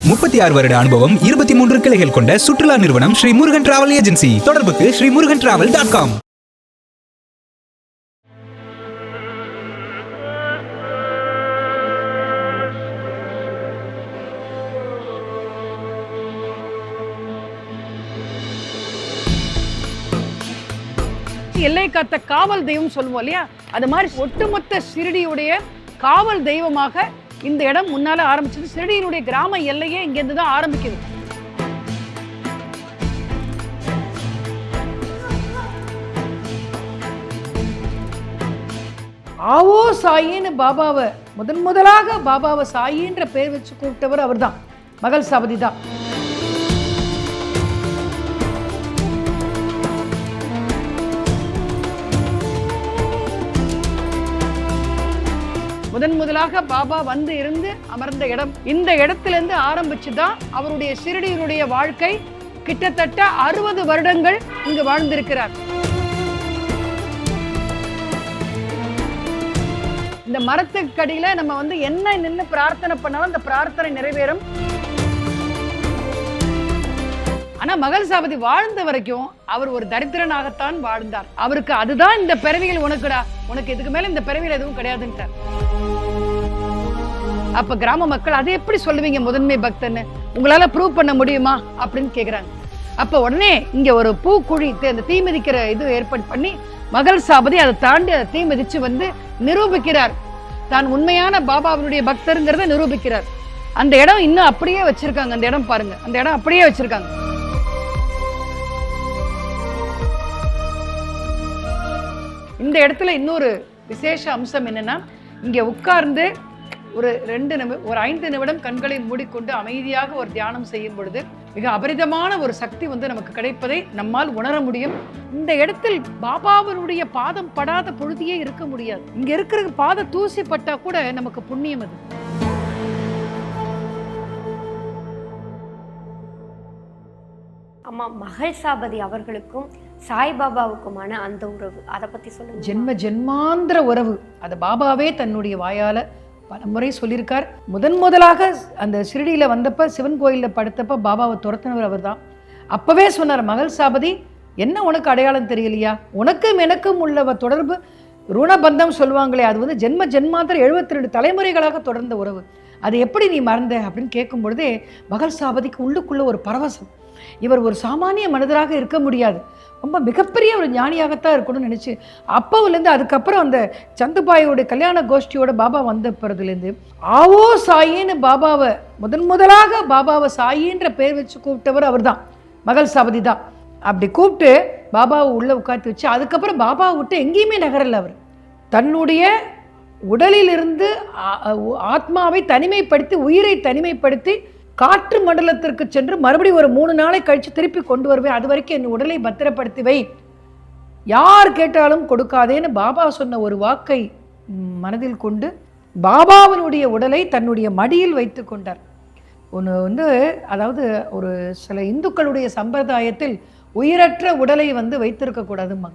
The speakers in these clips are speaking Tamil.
முப்பத்தி ஆறு வருட அனுபவம் இருபத்தி மூன்று கிளைகள் கொண்ட சுற்றுலா நிறுவனம் ஸ்ரீ முருகன் டிராவல் ஏஜென்சி. தொடர்புக்கு Sri Murugan travel dot com. எல்லை காத்த காவல் தெய்வம் சொல்லுவோம் இல்லையா? அது மாதிரி ஒட்டுமொத்த சிறுடியுடைய காவல் தெய்வமாக இந்த இடம் முன்னால ஆரம்பிச்சது சிறடியினுடைய கிராம எல்லையே இங்கேருந்து தான் ஆரம்பிக்குது. ஆவோ சாயின்னு பாபாவை முதன் முதலாக பாபாவை சாயின்ற பேர் வச்சு கூப்பிட்டவர் அவர்தான். மகள் சபதி தான் முதன் முதலாக பாபா வந்து இருந்து அமர்ந்த இடம். இந்த இடத்திலிருந்து ஆரம்பிச்சு தான் அவருடைய சிறுடியினுடைய வாழ்க்கை. கிட்டத்தட்ட அறுபது வருடங்கள் இங்கு வாழ்ந்திருக்கிறார். இந்த மரத்துக்கு அடியில நம்ம வந்து என்ன நின்று பிரார்த்தனை பண்ணாலும் அந்த பிரார்த்தனை நிறைவேறும். ஆனா மகள் சாபதி வாழ்ந்த வரைக்கும் அவர் ஒரு தரித்திரனாகத்தான் வாழ்ந்தார். அவருக்கு அதுதான் இந்த பிறவிகள் உனக்குடா. உனக்கு இதுக்கு மேல இந்த பிறவிகள் எதுவும் கிடையாதுன்ட்டார். அப்ப கிராம மக்கள் அதை எப்படி சொல்லுவீங்க முதன்மை பக்தன்னு? உங்களால ப்ரூவ் பண்ண முடியுமா? அப்படின்னு கேக்குறாங்க. அப்ப உடனே இங்க ஒரு பூக்குழி அந்த தீ மிதிக்கிற இது ஏற்பாடு பண்ணி மகள் சாபதி அதை தாண்டி அதை தீ மிதிச்சு வந்து நிரூபிக்கிறார். தான் உண்மையான பாபாவினுடைய பக்தருங்கிறத நிரூபிக்கிறார். அந்த இடம் இன்னும் அப்படியே வச்சிருக்காங்க. அந்த இடம் பாருங்க. அந்த இடம் அப்படியே வச்சிருக்காங்க. இந்த இடத்துல இன்னொரு விசேஷ அம்சம் என்னென்னா இங்கே உட்கார்ந்து ஒரு ரெண்டு நிமி ஒரு ஐந்து நிமிடம் கண்களை மூடிக்கொண்டு அமைதியாக ஒரு தியானம் செய்யும் பொழுது மிக அபரிதமான ஒரு சக்தி வந்து நமக்கு கிடைப்பதை நம்மால் உணர முடியும். இந்த இடத்தில் பாபாவினுடைய பாதம் படாத பொழுதியே இருக்க முடியாது. இங்கே இருக்கிற பாத தூசி பட்டா கூட நமக்கு புண்ணியம் அது. அம்மா மகள் சாபதி அவர்களுக்கும் சாய்பாபாவுக்குமான அந்த உறவு. அதை பற்றி சொல்லுங்க ஜென்ம ஜென்மாந்திர உறவு. அது பாபாவே தன்னுடைய வாயால் பல முறை சொல்லியிருக்கார். முதன் முதலாக அந்த சிறுடியில் வந்தப்ப சிவன் கோயிலில் படுத்தப்ப பாபாவை துரத்தினவர் அவர்தான். அப்போவே சொன்னார் மகள் சாபதி என்ன உனக்கு அடையாளம் தெரியலையா? உனக்கும் எனக்கும் உள்ள தொடர்பு. ருணபந்தம் சொல்லுவாங்களே அது வந்து ஜென்ம ஜென்மாந்திர 72 ரெண்டு தலைமுறைகளாக தொடர்ந்த உறவு. அது எப்படி நீ மறந்த அப்படின்னு கேட்கும் பொழுதே மகள் சாபதிக்கு உள்ளுக்குள்ளே ஒரு பரவசம். இவர் ஒரு சாமானிய மனிதராக இருக்க முடியாது. ரொம்ப மிகப்பெரிய ஒரு ஞானியாகத்தான் இருக்கணும்னு நினச்சி அப்போவுலேருந்து அதுக்கப்புறம் அந்த சந்துபாயோட கல்யாண கோஷ்டியோட பாபா வந்த பிறகுலேருந்து ஆவோ சாயின்னு பாபாவை முதன் முதலாக பாபாவை சாயின்ற பேர் வச்சு கூப்பிட்டவர் அவர்தான். மகள் சபதி தான். அப்படி கூப்பிட்டு பாபாவை உள்ளே உட்காந்து வச்சு அதுக்கப்புறம் பாபாவை விட்டு எங்கேயுமே நகரல அவர். தன்னுடைய உடலிலிருந்து ஆத்மாவை தனிமைப்படுத்தி உயிரை தனிமைப்படுத்தி காற்று மண்டலத்திற்கு சென்று மறுபடியும் ஒரு மூணு நாளை கழித்து திருப்பி கொண்டு வருவேன். அது வரைக்கும் என் உடலை பத்திரப்படுத்தி வை. யார் கேட்டாலும் கொடுக்காதேன்னு பாபா சொன்ன ஒரு வாக்கை மனதில் கொண்டு பாபாவினுடைய உடலை தன்னுடைய மடியில் வைத்து கொண்டார். ஒன்று வந்து அதாவது ஒரு சில இந்துக்களுடைய சம்பிரதாயத்தில் உயிரற்ற உடலை வந்து வைத்திருக்க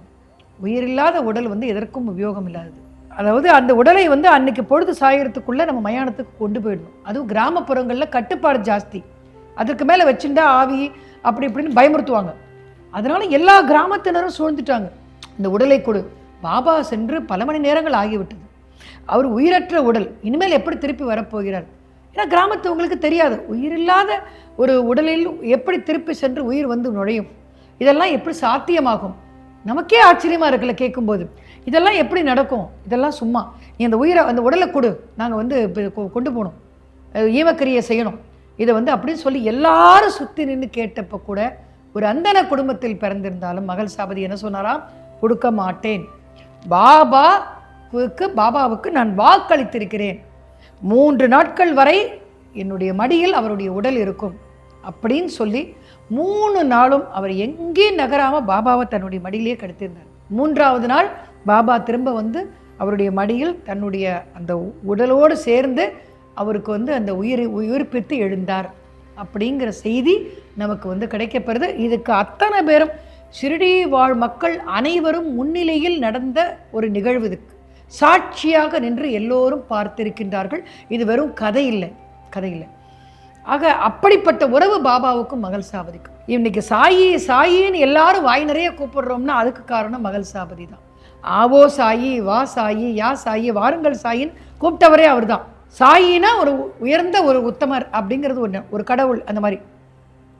உயிரில்லாத உடல் வந்து எதற்கும் உபயோகம் இல்லாதது அதாவது அந்த உடலை வந்து அன்னைக்கு பொழுது சாயறதுக்குள்ளே நம்ம மயானத்துக்கு கொண்டு போயிடணும். அதுவும் கிராமப்புறங்களில் கட்டுப்பாடு ஜாஸ்தி. அதுக்கு மேலே வச்சுட்டா ஆவி அப்படி இப்படின்னு பயமுறுத்துவாங்க. அதனால எல்லா கிராமத்தினரும் சூழ்ந்துட்டாங்க. இந்த உடலை கொடு. பாபா சென்று பல மணி நேரங்கள் ஆகிவிட்டது. அவர் உயிரற்ற உடல். இனிமேல் எப்படி திருப்பி வரப்போகிறார்? ஏன்னா கிராமத்தவங்களுக்கு தெரியாது. உயிரில்லாத ஒரு உடலில் எப்படி திருப்பி சென்று உயிர் வந்து நுழையும்? இதெல்லாம் எப்படி சாத்தியமாகும்? நமக்கே ஆச்சரியமாக இருக்குல்ல கேட்கும்போது. இதெல்லாம் எப்படி நடக்கும்? இதெல்லாம் சும்மா. நீ அந்த உயிரை அந்த உடலை கொடு. நாங்கள் வந்து கொ- கொண்டு போகணும். அஹ் ஈமக்கிரியை செய்யணும். இதை வந்து அப்படின்னு சொல்லி எல்லாரும் சுற்றி நின்று கேட்டப்போ கூட ஒரு அந்தன குடும்பத்தில் பிறந்திருந்தாலும் மகள் சாபதி என்ன சொன்னாராம்? கொடுக்க மாட்டேன். பாபாவுக்கு பாபாவுக்கு நான் வாக்களித்திருக்கிறேன். மூன்று நாட்கள் வரை என்னுடைய மடியில் அவருடைய உடல் இருக்கும். அப்படின்னு சொல்லி மூணு நாளும் அவர் எங்கேயும் நகராமல் பாபாவை தன்னுடைய மடியிலேயே கடத்தியிருந்தார் மூன்றாவது நாள் பாபா திரும்ப வந்து அவருடைய மடியில் தன்னுடைய அந்த உடலோடு சேர்ந்து அவருக்கு வந்து அந்த உயிர் உயிர்ப்பித்து எழுந்தார். அப்படிங்கிற செய்தி நமக்கு வந்து கிடைக்கப்பெறுது. இதுக்கு அத்தனை பேரும் ஷிரடி வாழ் மக்கள் அனைவரும் முன்னிலையில் நடந்த ஒரு நிகழ்வு இதுக்கு சாட்சியாக நின்று எல்லோரும் பார்த்திருக்கின்றார்கள். இது வெறும் கதை இல்லை கதை இல்லை. ஆக அப்படிப்பட்ட உறவு பாபாவுக்கும் மகள் சாபதிக்கும் இன்னைக்கு சாயி சாயின்னு எல்லாரும் வாய் நிறைய கூப்பிடுறோம்னா அதுக்கு காரணம் மகள் சாபதி தான். ஆவோ சாயி வா சாயி யா சாயி வாருங்கள் சாயின்னு கூப்பிட்டவரே அவர் தான் சாயினா ஒரு உயர்ந்த ஒரு உத்தமர் அப்படிங்கிறது ஒன்று ஒரு கடவுள் அந்த மாதிரி.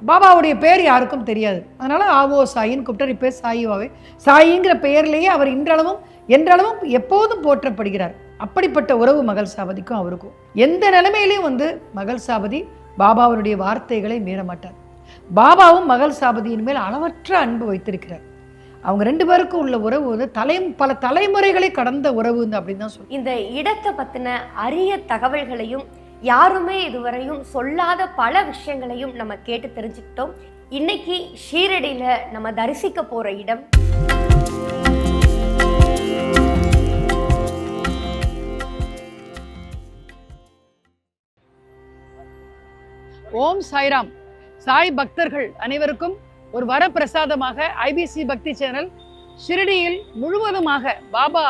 பாபாவுடைய பேர் யாருக்கும் தெரியாது. அதனால் ஆவோ சாயின்னு கூப்பிட்டார். இப்போ சாயிவாவே. சாயிங்கிற பெயர்லேயே அவர் இன்றளவும் என்றளவும் எப்போதும் போற்றப்படுகிறார். அப்படிப்பட்ட உறவு மகள் சாபதிக்கும் அவருக்கும். எந்த நிலைமையிலையும் வந்து மகள் சாபதி பாபாவுடைய வார்த்தைகளை மீற மாட்டார் பாபாவும் மகள் சாபதியின் மேல் அளவற்ற அன்பு வைத்திருக்கிறார். அவங்க ரெண்டு பேருக்கும் உள்ள உறவு வந்து தலை பல தலைமுறைகளை கடந்த உறவு அப்படின்னு தான் சொல்லுவோம் இந்த இடத்தை பத்தின அரிய தகவல்களையும் யாருமே இதுவரையும் சொல்லாத பல விஷயங்களையும் நம்ம கேட்டு தெரிஞ்சுக்கிட்டோம். இன்னைக்கு ஷீரடியில நம்ம தரிசிக்க போற இடம். ஓம் சாய்ராம். சாய் பக்தர்கள் அனைவருக்கும் ஒரு வரப்பிரசாதமாக ஐபிசி பக்தி சேனல் ஷிரடியில் முழுவதுமாக பாபா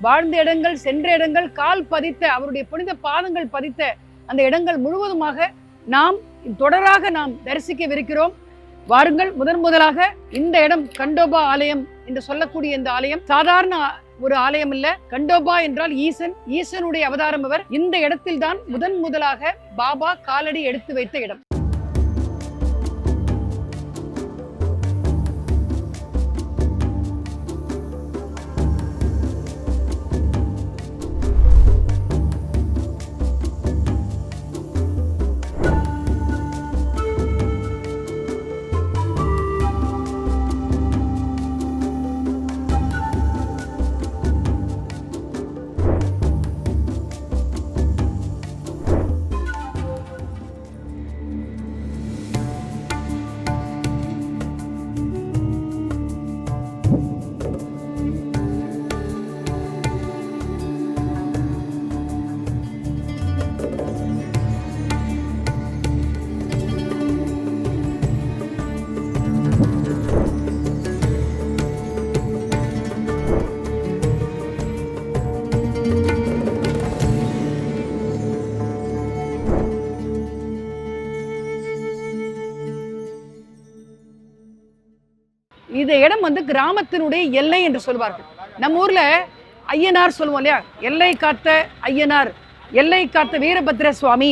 வாழ்ந்த இடங்கள் சென்ற இடங்கள் கால் பதித்த அவருடைய புனித பாதங்கள் பதித்த அந்த இடங்கள் முழுவதுமாக நாம் தொடராக நாம் தரிசிக்கவிருக்கிறோம். வாருங்கள் முதன் முதலாக இந்த இடம் கண்டோபா ஆலயம் என்று சொல்லக்கூடிய இந்த ஆலயம். சாதாரண ஒரு ஆலயம் இல்ல. கண்டோபா என்றால் ஈசன். ஈசனுடைய அவதாரம் அவர். இந்த இடத்தில் தான் முதன் முதலாக பாபா காலடி எடுத்து வைத்த இடம். இந்த இடம் வந்து கிராமத்தினுடைய எல்லை என்று சொல்வார்கள். நம்ம ஊரில் ஐயனார் சொல்லுவோம் இல்லையா? எல்லை காத்த ஐயனார் எல்லை காத்த வீரபத்ர சுவாமி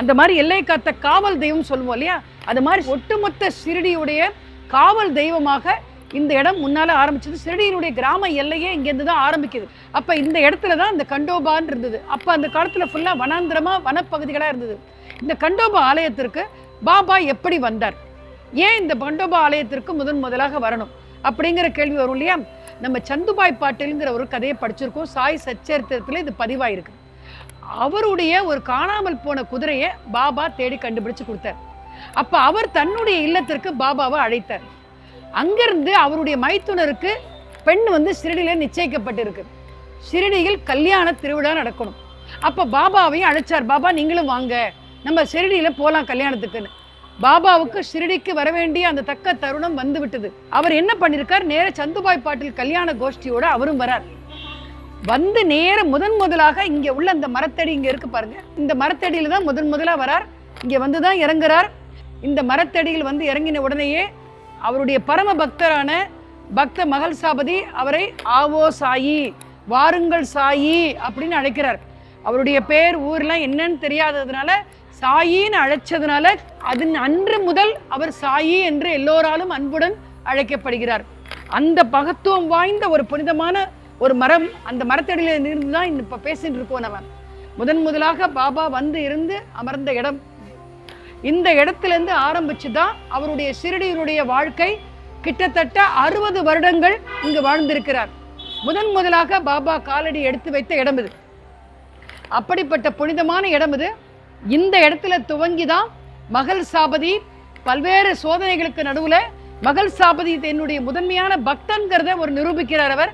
அந்த மாதிரி எல்லை காத்த காவல் தெய்வம் சொல்லுவோம் இல்லையா? அது மாதிரி ஒட்டுமொத்த சிறுடியுடைய காவல் தெய்வமாக இந்த இடம் முன்னால் ஆரம்பிச்சது. சிறுடியினுடைய கிராம எல்லையே இங்கேருந்து தான் ஆரம்பிக்குது. அப்போ இந்த இடத்துல தான் இந்த கண்டோபான்னு இருந்தது. அப்போ அந்த காலத்தில் ஃபுல்லாக வனாந்திரமாக வனப்பகுதிகளாக இருந்தது. இந்த கண்டோபா ஆலயத்திற்கு பாபா எப்படி வந்தார்? ஏன் இந்த பண்டோபா ஆலயத்திற்கு முதன் முதலாக வரணும் அப்படிங்கிற கேள்வி வரும் இல்லையா? நம்ம சந்துபாய் பாட்டில்ங்கிற ஒரு கதையை படிச்சிருக்கோம். சாய் சச்சரித்திரத்தில் இது பதிவாயிருக்கு. அவருடைய ஒரு காணாமல் போன குதிரையை பாபா தேடி கண்டுபிடிச்சு கொடுத்தார். அப்போ அவர் தன்னுடைய இல்லத்திற்கு பாபாவை அழைத்தார். அங்கிருந்து அவருடைய மைத்துனருக்கு பெண் வந்து சிறுடியில நிச்சயிக்கப்பட்டிருக்கு. ஷிரடியில் கல்யாண திருவிழா நடக்கணும். அப்போ பாபாவையும் அழைச்சார். பாபா நீங்களும் வாங்க. நம்ம ஷிரடியில் போகலாம் கல்யாணத்துக்குன்னு. பாபாவுக்கு ஷிரடிக்கு வர வேண்டிய அந்த தக்க தருணம் வந்து விட்டது அவர் என்ன பண்ணிருக்கார்? நேர சந்துபாய் பாட்டில் கல்யாண கோஷ்டியோட அவரும் வரார். வந்து நேர முதன் முதலாக இங்க உள்ள அந்த மரத்தடி இங்க இருக்கு பாருங்க. இந்த மரத்தடியில தான் முதன் முதலா வரார். இங்க வந்து தான் இறங்குறார். இந்த மரத்தடியில் வந்து இறங்கின உடனேயே அவருடைய பரம பக்தரான பக்த மகள் சாபதி அவரை ஆவோ சாயி வாருங்கள் சாயி அப்படின்னு அழைக்கிறார். அவருடைய பேர் ஊர்லாம் என்னன்னு தெரியாததுனால சாயின்னு அழைச்சதுனால அதன் அன்று முதல் அவர் சாயி என்று எல்லோராலும் அன்புடன் அழைக்கப்படுகிறார். அந்த பகத்துவம் வாய்ந்த ஒரு புனிதமான ஒரு மரம் அந்த மரத்தடியில் இருந்து தான் இப்போ பேசிட்டு இருக்கோம் நம்ம. முதன் முதலாக பாபா வந்து இருந்து அமர்ந்த இடம். இந்த இடத்துல இருந்து ஆரம்பிச்சு தான் அவருடைய சிறுடியினுடைய வாழ்க்கை கிட்டத்தட்ட அறுபது வருடங்கள் இங்கு வாழ்ந்திருக்கிறார். முதன் முதலாக பாபா காலடி எடுத்து வைத்த இடம் இது அப்படிப்பட்ட புனிதமான இடம் இது இந்த இடத்துல துவங்கி தான் மகள் சாபதி பல்வேறு சோதனைகளுக்கு நடுவில் மகள் சாபதி என்னுடைய முதன்மையான பக்தன்கிறத ஒரு நிரூபிக்கிறார் அவர்.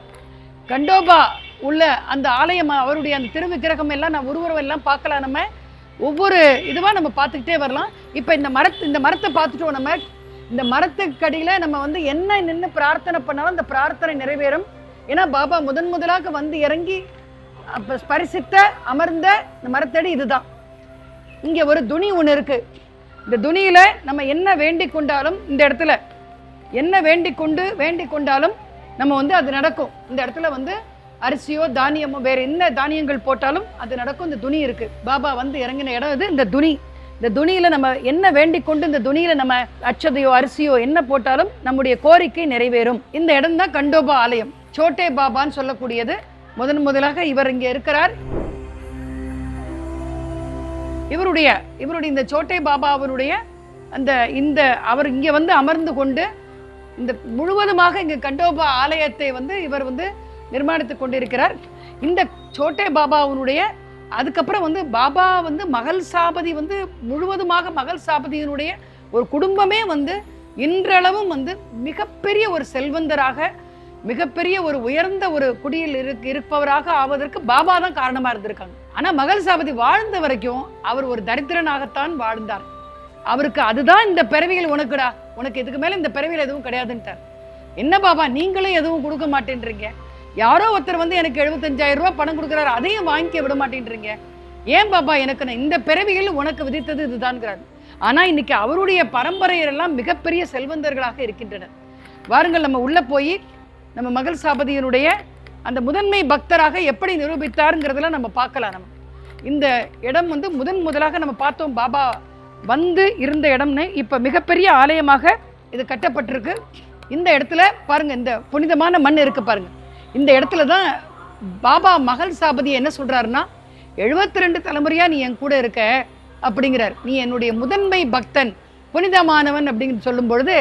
கண்டோபா உள்ள அந்த ஆலயம் அவருடைய அந்த திருவிக்கிரகம் எல்லாம் நான் உருவரம் எல்லாம் பார்க்கலாம் நம்ம. ஒவ்வொரு இதுவாக நம்ம பார்த்துக்கிட்டே வரலாம். இப்போ இந்த மரத்து இந்த மரத்தை பார்த்துட்டோம் நம்ம. இந்த மரத்துக்கு அடியில் நம்ம வந்து என்ன நின்று பிரார்த்தனை பண்ணாலும் அந்த பிரார்த்தனை நிறைவேறும். ஏன்னா பாபா முதன் முதலாக வந்து இறங்கி அப்ப ஸ்பரிசித்த அமர்ந்த இந்த மரத்தடி இதுதான். இங்கே ஒரு துணி ஒன்று இருக்குது இந்த துணியில் நம்ம என்ன வேண்டி கொண்டாலும் இந்த இடத்துல என்ன வேண்டி கொண்டு வேண்டி கொண்டாலும் நம்ம வந்து அது நடக்கும். இந்த இடத்துல வந்து அரிசியோ தானியமோ வேறு என்ன தானியங்கள் போட்டாலும் அது நடக்கும். இந்த துணி இருக்குது பாபா வந்து இறங்கின இடம் இது இந்த துணி. இந்த துணியில் நம்ம என்ன வேண்டிக் கொண்டு இந்த துணியில் நம்ம அச்சதையோ அரிசியோ என்ன போட்டாலும் நம்முடைய கோரிக்கை நிறைவேறும். இந்த இடம் தான் கண்டோபா ஆலயம். சோட்டே பாபான்னு சொல்லக்கூடியது. முதன் முதலாக இவர் இங்கே இருக்கிறார். இவருடைய இவருடைய இந்த சோட்டே பாபா அவருடைய அந்த இந்த அவர் இங்கே வந்து அமர்ந்து கொண்டு இந்த முழுவதுமாக இங்கே கண்டோபா ஆலயத்தை வந்து இவர் வந்து நிர்மாணித்து கொண்டிருக்கிறார். இந்த சோட்டே பாபாவினுடைய அதுக்கப்புறம் வந்து பாபா வந்து மகள் சாபதி வந்து முழுவதுமாக மகள் சாபதியினுடைய ஒரு குடும்பமே வந்து இன்றளவும் வந்து மிகப்பெரிய ஒரு செல்வந்தராக மிகப்பெரிய ஒரு உயர்ந்த ஒரு குடியில் இருக்கு இருப்பவராக ஆவதற்கு பாபா தான் காரணமா இருந்திருக்காங்க. ஆனா மகள் சாபதி வாழ்ந்த வரைக்கும் அவர் ஒரு தரித்திரனாகத்தான் வாழ்ந்தார். அவருக்கு அதுதான் இந்த பிறவிகள் உனக்குடா உனக்கு இதுக்கு மேல இந்த பிறவியில் எதுவும் கிடையாதுன்ட்டார். என்ன பாபா நீங்களும் எதுவும் கொடுக்க மாட்டேன்றீங்க? யாரோ ஒருத்தர் வந்து எனக்கு எழுபத்தஞ்சாயிரம் ரூபாய் பணம் கொடுக்குறாரு அதையும் வாங்கிக்க விட மாட்டேன்றீங்க. ஏன் பாபா எனக்கு நான் இந்த பிறவியில் உனக்கு விதித்தது இதுதான்கிறார். ஆனா இன்னைக்கு அவருடைய பரம்பரையரெல்லாம் மிகப்பெரிய செல்வந்தர்களாக இருக்கின்றனர். வாருங்கள் நம்ம உள்ள போய் நம்ம மகள் சாபதியினுடைய அந்த முதன்மை பக்தராக எப்படி நிரூபித்தாருங்கிறதுல நம்ம பார்க்கலாம் நம்ம. இந்த இடம் வந்து முதன் முதலாக நம்ம பார்த்தோம். பாபா வந்து இருந்த இடம்னு இப்போ மிகப்பெரிய ஆலயமாக இது கட்டப்பட்டிருக்கு. இந்த இடத்துல பாருங்கள் இந்த புனிதமான மண் இருக்கு பாருங்கள் இந்த இடத்துல தான் பாபா மகள் சாபதி என்ன சொல்கிறாருன்னா எழுபத்தி ரெண்டு தலைமுறையாக நீ என் கூட இருக்க அப்படிங்கிறார். நீ என்னுடைய முதன்மை பக்தன் புனிதமானவன் அப்படின்னு சொல்லும் பொழுது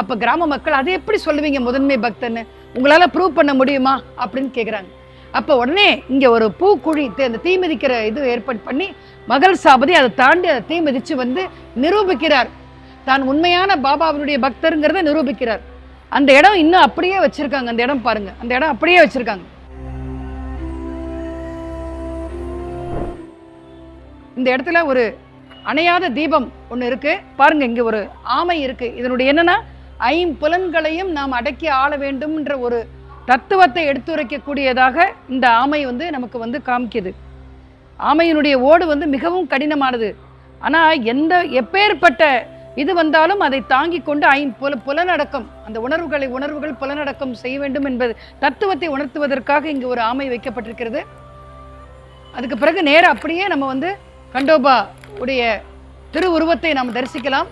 அப்போ கிராம மக்கள் அதை எப்படி சொல்லுவீங்க முதன்மை பக்தன்னு? உங்களால் ப்ரூவ் பண்ண முடியுமா அப்படின்னு கேட்குறாங்க அப்போ உடனே இங்கே ஒரு பூக்குழி அந்த தீ மிதிக்கிற இது ஏற்பாடு பண்ணி மகள் சாபதி அதை தாண்டி அதை தீ மிதித்து வந்து நிரூபிக்கிறார். தான் உண்மையான பாபாவினுடைய பக்தருங்கிறத நிரூபிக்கிறார். அந்த இடம் இன்னும் அப்படியே வச்சுருக்காங்க. அந்த இடம் பாருங்கள் அந்த இடம் அப்படியே வச்சுருக்காங்க. இந்த இடத்துல ஒரு அணையாத தீபம் ஒன்று இருக்குது பாருங்கள் இங்கே ஒரு ஆமை இருக்குது இதனுடைய என்னென்னா ஐம்புலன்களையும் நாம் அடக்கி ஆள வேண்டும்ன்ற ஒரு தத்துவத்தை எடுத்துரைக்கக்கூடியதாக இந்த ஆமை வந்து நமக்கு வந்து காமிக்குது. ஆமையினுடைய ஓடு வந்து மிகவும் கடினமானது. ஆனால் எந்த எப்பேற்பட்ட இது வந்தாலும் அதை தாங்கி கொண்டு ஐம்புல புலனடக்கம் அந்த உணர்வுகளை உணர்வுகள் புலனடக்கம் செய்ய வேண்டும் என்பது தத்துவத்தை உணர்த்துவதற்காக இங்கு ஒரு ஆமை வைக்கப்பட்டிருக்கிறது. அதுக்கு பிறகு நேரம் அப்படியே நம்ம வந்து கண்டோபா உடைய திருவுருவத்தை நாம் தரிசிக்கலாம்.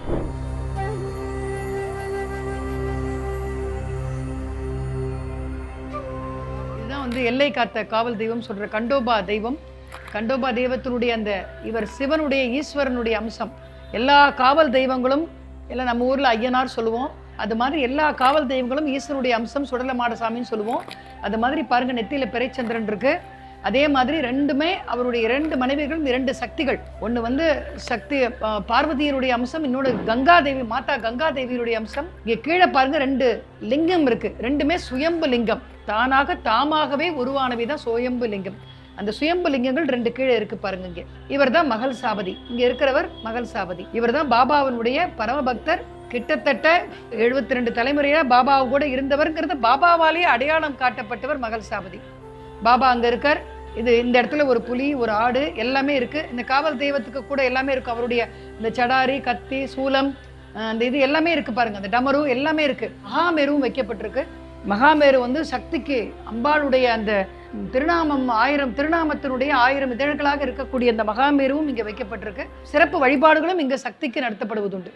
வந்து எல்லை காத்த காவல் தெய்வம் சொல்கிற கண்டோபா தெய்வம். கண்டோபா தெய்வத்தினுடைய அந்த இவர் சிவனுடைய ஈஸ்வரனுடைய அம்சம். எல்லா காவல் தெய்வங்களும் எல்லாம் நம்ம ஊரில் ஐயனார் சொல்லுவோம். அது மாதிரி எல்லா காவல் தெய்வங்களும் ஈஸ்வரனுடைய அம்சம் சுடல மாடசாமின்னு சொல்லுவோம். அது மாதிரி பாருங்கள் நெத்தியில் பிறைச்சந்திரன் இருக்கு. அதே மாதிரி ரெண்டுமே அவருடைய இரண்டு மனைவிகளும் இரண்டு சக்திகள். ஒன்று வந்து சக்தி பார்வதியினுடைய அம்சம் இன்னொன்று கங்கா தேவி மாதா கங்கா தேவியினுடைய அம்சம். இங்கே கீழே பாருங்க ரெண்டு லிங்கம் இருக்கு. ரெண்டுமே சுயம்பு லிங்கம். தானாக தாமாகவே உருவானவை தான் சுயம்பு லிங்கம். அந்த சுயம்பு லிங்கங்கள் ரெண்டு கீழே இருக்கு பாருங்க இங்கே. இவர் தான் மகள் சாபதி. இங்க இருக்கிறவர் மகள் சாபதி. இவர் தான் பாபாவினுடைய பரமபக்தர். கிட்டத்தட்ட 72 ரெண்டு தலைமுறையா பாபாவு கூட இருந்தவர்ங்கிறது பாபாவாலேயே அடையாளம் காட்டப்பட்டவர் மகள் சாபதி. பாபா அங்க இருக்கார். இது இந்த இடத்துல ஒரு புலி ஒரு ஆடு எல்லாமே இருக்கு. இந்த காவல் தெய்வத்துக்கு கூட எல்லாமே இருக்கு. அவருடைய இந்த சடாரி கத்தி சூலம் அந்த இது எல்லாமே இருக்கு பாருங்க. அந்த டமரு எல்லாமே இருக்கு. மகாமேருவும் வைக்கப்பட்டிருக்கு. மகாமேரு வந்து சக்திக்கு அம்பாளுடைய அந்த திருநாமம் ஆயிரம் திருநாமத்தினுடைய ஆயிரம் இதழ்களாக இருக்கக்கூடிய அந்த மகாமேருவும் இங்கே வைக்கப்பட்டிருக்கு. சிறப்பு வழிபாடுகளும் இங்கே சக்திக்கு நடத்தப்படுவதுண்டு.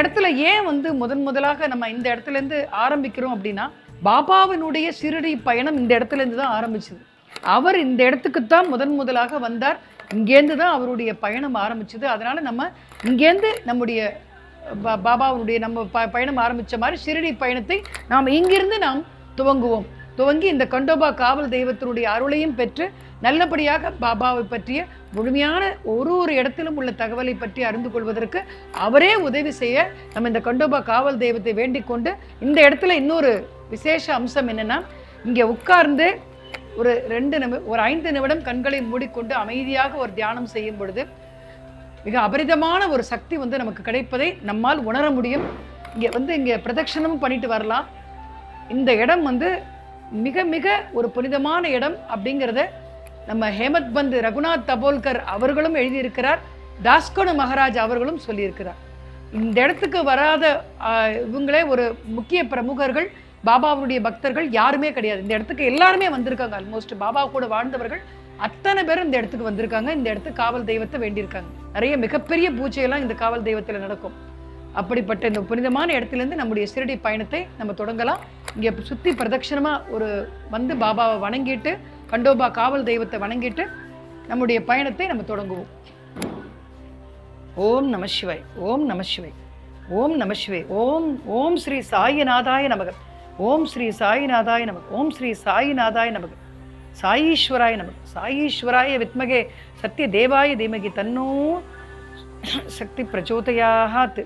இடத்துல ஏன் வந்து முதன் முதலாக நம்ம இந்த இடத்துல இருந்து ஆரம்பிக்கிறோம் அப்படின்னா பாபாவினுடைய சிறுடி பயணம் இந்த இடத்துல இருந்து தான் ஆரம்பிச்சது. அவர் இந்த இடத்துக்கு தான் முதன் முதலாக வந்தார். இங்கேருந்து தான் அவருடைய பயணம் ஆரம்பிச்சது. அதனால நம்ம இங்கேருந்து நம்முடைய பாபாவுடைய நம்ம ப பயணம் ஆரம்பிச்ச மாதிரி சிறுடி பயணத்தை நாம் இங்கிருந்து நாம் துவங்குவோம். துவங்கி இந்த கண்டோபா காவல் தெய்வத்தினுடைய அருளையும் பெற்று நல்லபடியாக பாபாவை பற்றிய முழுமையான ஒரு ஒரு இடத்திலும் உள்ள தகவலை பற்றி அறிந்து கொள்வதற்கு அவரே உதவி செய்ய நம்ம இந்த கண்டோபா காவல் தெய்வத்தை வேண்டிக் கொண்டு இந்த இடத்துல இன்னொரு விசேஷ அம்சம் என்னென்னா இங்கே உட்கார்ந்து ஒரு ரெண்டு நிமி ஒரு ஐந்து நிமிடம் கண்களை மூடிக்கொண்டு அமைதியாக ஒரு தியானம் செய்யும் பொழுது மிக அபரிதமான ஒரு சக்தி வந்து நமக்கு கிடைப்பதை நம்மால் உணர முடியும். இங்கே வந்து இங்கே பிரதட்சணமும் பண்ணிட்டு வரலாம். இந்த இடம் வந்து மிக மிக ஒரு புனிதமான இடம் அப்படிங்கிறத நம்ம ஹேமத் பந்து ரகுநாத் தபோல்கர் அவர்களும் எழுதியிருக்கிறார். தாஸ்கோனு மகாராஜ் அவர்களும் சொல்லியிருக்கிறார். இந்த இடத்துக்கு வராத இவங்களே ஒரு முக்கிய பிரமுகர்கள் பாபாவுடைய பக்தர்கள் யாருமே கிடையாது. இந்த இடத்துக்கு எல்லாருமே வந்திருக்காங்க. ஆல்மோஸ்ட் பாபா கூட வாழ்ந்தவர்கள் அத்தனை பேரும் இந்த இடத்துக்கு வந்திருக்காங்க. இந்த இடத்துக்கு காவல் தெய்வத்தை வேண்டியிருக்காங்க. நிறைய மிகப்பெரிய பூஜையெல்லாம் இந்த காவல் தெய்வத்தில் நடக்கும். அப்படிப்பட்ட இந்த புனிதமான இடத்துலேருந்து நம்முடைய சிறடி பயணத்தை நம்ம தொடங்கலாம். இங்கே சுற்றி பிரதட்சணமாக ஒரு வந்து பாபாவை வணங்கிட்டு கண்டோபா காவல் தெய்வத்தை வணங்கிட்டு நம்முடைய பயணத்தை நம்ம தொடங்குவோம். ஓம் நம சிவாய் ஓம் நம சிவாய் ஓம் நம சிவாய் ஓம் ஓம் ஸ்ரீ சாயிநாதாய நமக ஓம் ஸ்ரீ சாயிநாதாய நமக ஓம் ஸ்ரீ சாயிநாதாய நமக சாயீஸ்வராய நமக சாயீஸ்வராய வித்மகே சத்ய தேவாய தீமகி தன்னோ சக்தி பிரச்சோதயாத்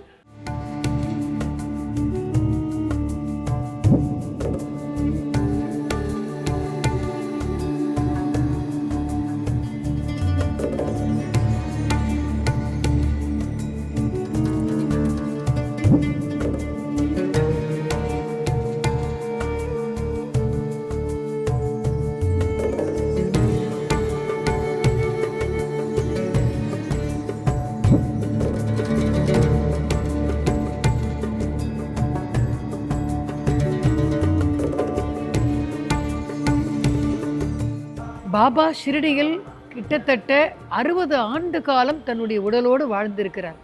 பாபா ஷிரடியில் கிட்டத்தட்ட அறுபது ஆண்டு காலம் தன்னுடைய உடலோடு வாழ்ந்திருக்கிறார்.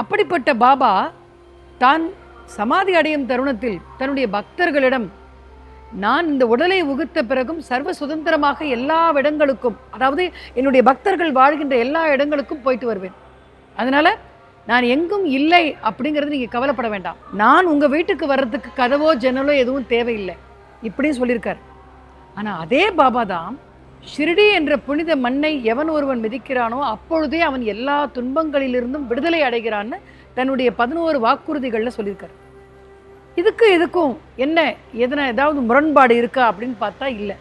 அப்படிப்பட்ட பாபா தான் சமாதி அடையும் தருணத்தில் தன்னுடைய பக்தர்களிடம் நான் இந்த உடலை உகுத்த பிறகும் சர்வ சுதந்திரமாக எல்லா இடங்களுக்கும் அதாவது என்னுடைய பக்தர்கள் வாழ்கின்ற எல்லா இடங்களுக்கும் போயிட்டு வருவேன். அதனால் நான் எங்கும் இல்லை அப்படிங்கிறது நீங்கள் கவலைப்பட வேண்டாம். நான் உங்கள் வீட்டுக்கு வர்றதுக்கு கதவோ ஜன்னலோ எதுவும் தேவையில்லை. இப்படியும் சொல்லியிருக்கார். ஆனால் அதே பாபா தான் ஷிரடி என்ற புனித மண்ணை எவன் ஒருவன் மிதிக்கிறானோ அப்பொழுதே அவன் எல்லா துன்பங்களிலிருந்தும் விடுதலை அடைகிறான்னு தன்னுடைய பதினோரு வாக்குறுதிகளில் சொல்லியிருக்காரு. இதுக்கு இதுக்கும் என்ன எதனா ஏதாவது முரண்பாடு இருக்கா அப்படின்னு பார்த்தா இல்லை.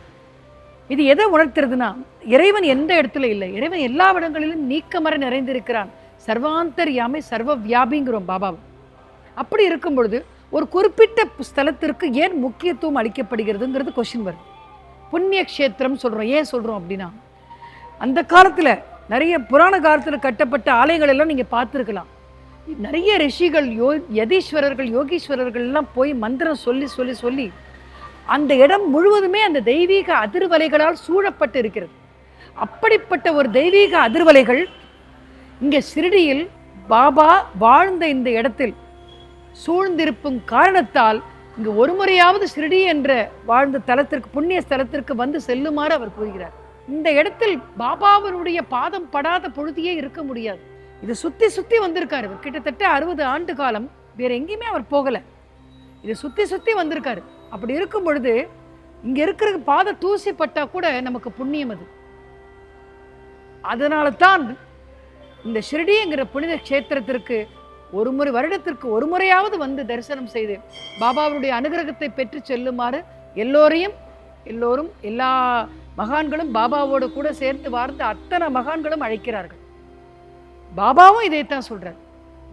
இது எதை உணர்த்துறதுன்னா இறைவன் எந்த இடத்துல இல்லை? இறைவன் எல்லா இடங்களிலும் நீக்கமர நிறைந்திருக்கிறான். சர்வாந்தர் யாமை சர்வ வியாபிங்கிறோம் பாபாவை. அப்படி இருக்கும் பொழுது ஒரு குறிப்பிட்ட ஸ்தலத்திற்கு ஏன் முக்கியத்துவம் அளிக்கப்படுகிறதுங்கிறது கொஷின் வருது. புண்ணிய கஷேத்திரம் சொல்கிறோம் ஏன் சொல்கிறோம் அப்படின்னா அந்த காலத்தில் நிறைய புராண காலத்தில் கட்டப்பட்ட ஆலயங்கள் எல்லாம் நீங்கள் பார்த்துருக்கலாம். நிறைய ரிஷிகள் யோ யதீஸ்வரர்கள் யோகீஸ்வரர்கள் எல்லாம் போய் மந்திரம் சொல்லி சொல்லி சொல்லி அந்த இடம் முழுவதுமே அந்த தெய்வீக அதிர்வலைகளால் சூழப்பட்டு இருக்கிறது. அப்படிப்பட்ட ஒரு தெய்வீக அதிர்வலைகள் இங்கே சிறுடியில் பாபா வாழ்ந்த இந்த இடத்தில் சூழ்ந்திருக்கும் காரணத்தால் இங்கு ஒரு முறையாவது சிறுடி என்ற வாழ்ந்த தலத்திற்கு புண்ணிய ஸ்தலத்திற்கு வந்து செல்லுமாறு அவர் கூறுகிறார். இந்த இடத்தில் பாபாவினுடைய பாதம் படாத பொழுதியே இருக்க முடியாது. இதை சுற்றி சுற்றி வந்திருக்காரு இவர். கிட்டத்தட்ட அறுபது ஆண்டு காலம் வேற எங்கேயுமே அவர் போகலை. இதை சுற்றி சுற்றி வந்திருக்காரு. அப்படி இருக்கும் பொழுது இங்கே இருக்கிற பாத தூசி பட்டா கூட நமக்கு புண்ணியம் அது. அதனால தான் இந்த ஷிரடிங்கிற புனித க்ஷேத்திரத்திற்கு ஒரு முறை வருடத்திற்கு ஒரு முறையாவது வந்து தரிசனம் செய்து பாபாவுடைய அனுகிரகத்தை பெற்று செல்லுமாறு எல்லோரையும் எல்லோரும் எல்லா மகான்களும் பாபாவோடு கூட சேர்ந்து வாழ்ந்து அத்தனை மகான்களும் அழைக்கிறார்கள். பாபாவும் இதைத்தான் சொல்கிறார்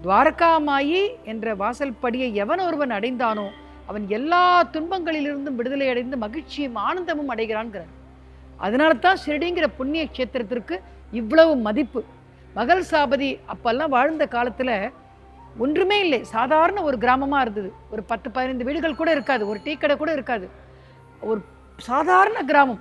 துவாரகாமாயி என்ற வாசல் படியை எவன் ஒருவன் அடைந்தானோ அவன் எல்லா துன்பங்களிலிருந்தும் விடுதலை அடைந்து மகிழ்ச்சியும் ஆனந்தமும் அடைகிறான்கிறார். அதனால தான் ஷிரடிங்கிற புண்ணிய கஷேத்திரத்திற்கு இவ்வளவு மதிப்பு. மகள் சாபதி அப்பெல்லாம் வாழ்ந்த காலத்துல ஒன்றுமே இல்லை. சாதாரண ஒரு கிராமமாக இருந்தது. ஒரு பத்து பதினைந்து வீடுகள் கூட இருக்காது. ஒரு டீ கடை கூட இருக்காது. ஒரு சாதாரண கிராமம்.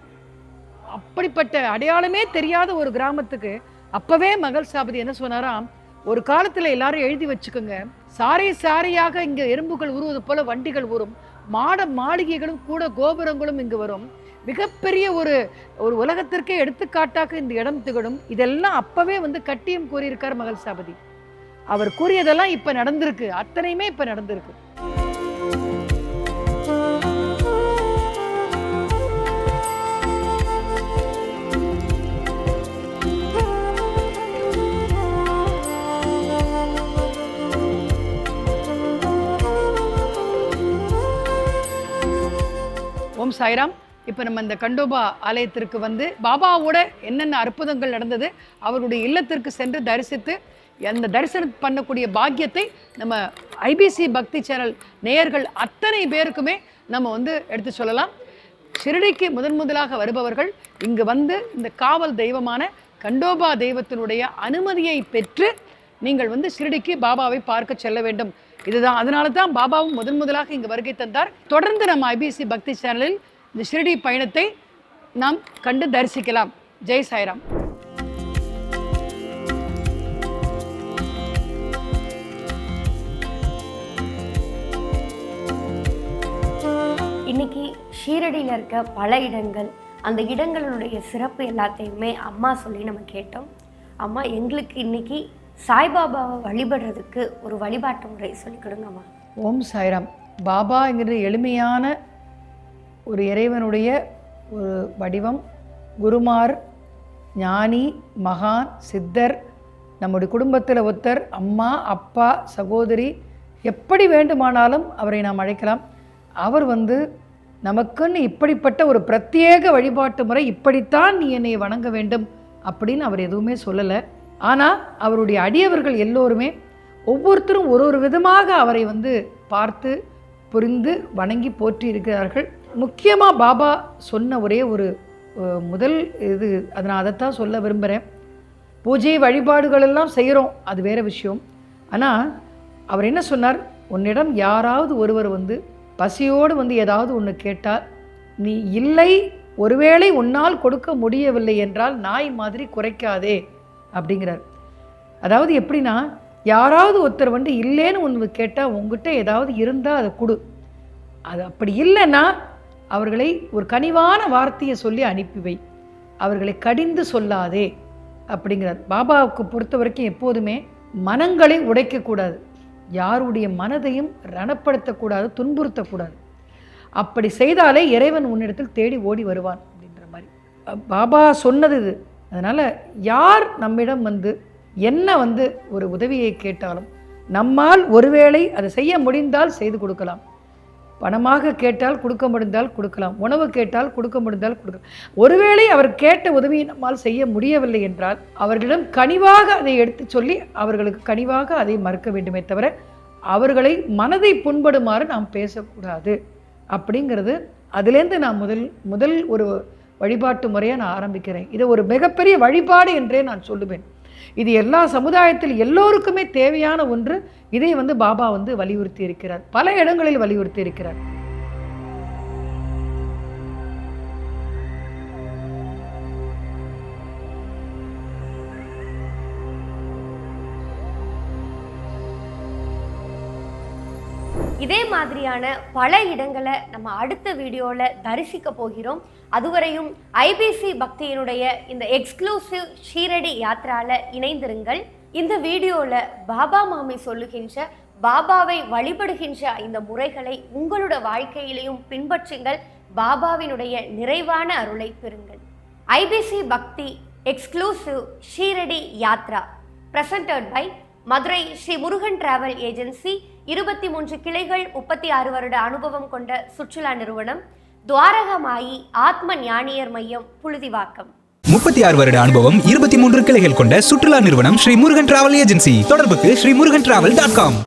அப்படிப்பட்ட அடையாளமே தெரியாத ஒரு கிராமத்துக்கு அப்போவே மகள் சாபதி என்ன சொன்னாராம்? ஒரு காலத்தில் எல்லாரும் எழுதி வச்சுக்கோங்க. சாரை சாரையாக இங்கே எறும்புகள் உருவது போல வண்டிகள் வரும் மாட மாளிகைகளும் கூட கோபுரங்களும் இங்கு வரும். மிகப்பெரிய ஒரு ஒரு உலகத்திற்கே எடுத்துக்காட்டாக இந்த இடம் திகழும். இதெல்லாம் அப்பவே வந்து கட்டியம் கூறியிருக்கார் மகள் சாபதி. அவர் கூறியதெல்லாம் இப்ப நடந்திருக்கு. அத்தனையுமே இப்ப நடந்திருக்கு. ஓம் சாய்ராம். இப்போ நம்ம இந்த கண்டோபா ஆலயத்திற்கு வந்து பாபாவோட என்னென்ன அற்புதங்கள் நடந்தது அவருடைய இல்லத்திற்கு சென்று தரிசித்து அந்த தரிசனம் பண்ணக்கூடிய பாக்கியத்தை நம்ம ஐபிசி பக்தி சேனல் நேயர்கள் அத்தனை பேருக்குமே நம்ம வந்து எடுத்து சொல்லலாம். ஷிரடிக்கு முதன் முதலாக வருபவர்கள் இங்கு வந்து இந்த காவல் தெய்வமான கண்டோபா தெய்வத்தினுடைய அனுமதியை பெற்று நீங்கள் வந்து ஷிரடிக்கு பாபாவை பார்க்க செல்ல வேண்டும். இதுதான் அதனால தான் பாபாவும் முதன் முதலாக இங்கு வருகை தந்தார். தொடர்ந்து நம்ம ஐபிசி பக்தி சேனலில் இந்த ஷிரடி பயணத்தை நாம் கண்டு தரிசிக்கலாம். ஜெய் சாய்ராம். இன்னைக்கு ஷீரடியில் இருக்க பல இடங்கள் அந்த இடங்களுடைய சிறப்பு எல்லாத்தையுமே அம்மா சொல்லி நம்ம கேட்டோம். அம்மா எங்களுக்கு இன்னைக்கு சாய்பாபாவை வழிபடுறதுக்கு ஒரு வழிபாட்டு முறை சொல்லிக் கொடுங்கம்மா ஓம் சாய்ராம். பாபாங்கிறது எளிமையான ஒரு இறைவனுடைய ஒரு வடிவம் குருமார் ஞானி மகான் சித்தர் நம்முடைய குடும்பத்தில் ஒருத்தர் அம்மா அப்பா சகோதரி எப்படி வேண்டுமானாலும் அவரை நாம் அழைக்கலாம். அவர் வந்து நமக்குன்னு இப்படிப்பட்ட ஒரு பிரத்யேக வழிபாட்டு முறை இப்படித்தான் நீ என்னை வணங்க வேண்டும் அப்படின்னு அவர் எதுவுமே சொல்லலை. ஆனால் அவருடைய அடியவர்கள் எல்லோருமே ஒவ்வொருத்தரும் ஒரு ஒரு விதமாக அவரை வந்து பார்த்து புரிந்து வணங்கி போற்றி இருக்கிறார்கள். முக்கியமாக பாபா சொன்ன ஒரே ஒரு முதல் இது அதை நான் அதைத்தான் சொல்ல விரும்புகிறேன் பூஜை வழிபாடுகள் எல்லாம் செய்கிறோம் அது வேறு விஷயம். ஆனால் அவர் என்ன சொன்னார்? உன்னிடம் யாராவது ஒருவர் வந்து பசியோடு வந்து ஏதாவது ஒன்று கேட்டால் நீ இல்லை ஒருவேளை உன்னால் கொடுக்க முடியவில்லை என்றால் நாய் மாதிரி குறைக்காதே அப்படிங்கிறார். அதாவது எப்படின்னா யாராவது ஒருத்தர் வந்து இல்லைன்னு ஒன்று கேட்டால் உங்ககிட்ட ஏதாவது இருந்தால் அதை கொடு. அது அப்படி இல்லைன்னா அவர்களை ஒரு கனிவான வார்த்தையை சொல்லி அனுப்பிவை அவர்களை கடிந்து சொல்லாதே அப்படிங்கிறார். பாபாவுக்கு பொறுத்த வரைக்கும் எப்போதுமே மனங்களை உடைக்கக்கூடாது. யாருடைய மனதையும் ரணப்படுத்தக்கூடாது துன்புறுத்தக்கூடாது. அப்படி செய்தாலே இறைவன் உன்னிடத்தில் தேடி ஓடி வருவான் அப்படின்ற மாதிரி. பாபா சொன்னது இது. அதனால் யார் நம்மிடம் வந்து என்ன வந்து ஒரு உதவியை கேட்டாலும் நம்மால் ஒருவேளை அதை செய்ய முடிந்தால் செய்து கொடுக்கலாம். பணமாக கேட்டால் கொடுக்க முடிந்தால் கொடுக்கலாம். உணவு கேட்டால் கொடுக்க முடிந்தால் கொடுக்கலாம். ஒருவேளை அவர் கேட்ட உதவியை நம்மால் செய்ய முடியவில்லை என்றால் அவர்களிடம் கனிவாக அதை எடுத்து சொல்லி அவர்களுக்கு கனிவாக அதை மறுக்க வேண்டுமே தவிர அவர்களை மனதை புண்படுமாறு நாம் பேசக்கூடாது. அப்படிங்கிறது அதுலேருந்து நான் முதல் முதல் ஒரு வழிபாட்டு முறையை நான் ஆரம்பிக்கிறேன். இதை ஒரு மிகப்பெரிய வழிபாடு என்றே நான் சொல்லுவேன். இது எல்லா சமுதாயத்தில் எல்லோருக்குமே தேவையான ஒன்று இதை வந்து பாபா வந்து வலியுறுத்தி இருக்கிறார். பல இடங்களில் வலியுறுத்தி இருக்கிறார். இதே மாதிரியான பல இடங்களை நம்ம அடுத்த வீடியோவில் தரிசிக்க போகிறோம். அதுவரையும் ஐபிசி பக்தியினுடைய இந்த எக்ஸ்க்ளூசிவ் ஷீரடி யாத்திராவில் இணைந்திருங்கள். இந்த வீடியோவில் பாபா மாமி சொல்லுகின்ற பாபாவை வழிபடுகின்ற இந்த முறைகளை உங்களோட வாழ்க்கையிலையும் பின்பற்றுங்கள். பாபாவினுடைய நிறைவான அருளை பெறுங்கள். IBC Bhakti exclusive Shirdi Yatra presented by Madurai Sri Murugan travel agency இருபத்தி மூன்று கிளைகள் முப்பத்தி ஆறு வருட அனுபவம் கொண்ட சுற்றுலா நிறுவனம் துவாரகமாயி ஆத்ம ஞானியர் மையம் புழுதிவாக்கம். முப்பத்தி ஆறு வருட அனுபவம் இருபத்தி மூன்று கிளைகள் கொண்ட சுற்றுலா நிறுவனம் ஸ்ரீ முருகன் டிராவல் ஏஜென்சி. தொடர்புக்கு Sri Murugan travel dot com.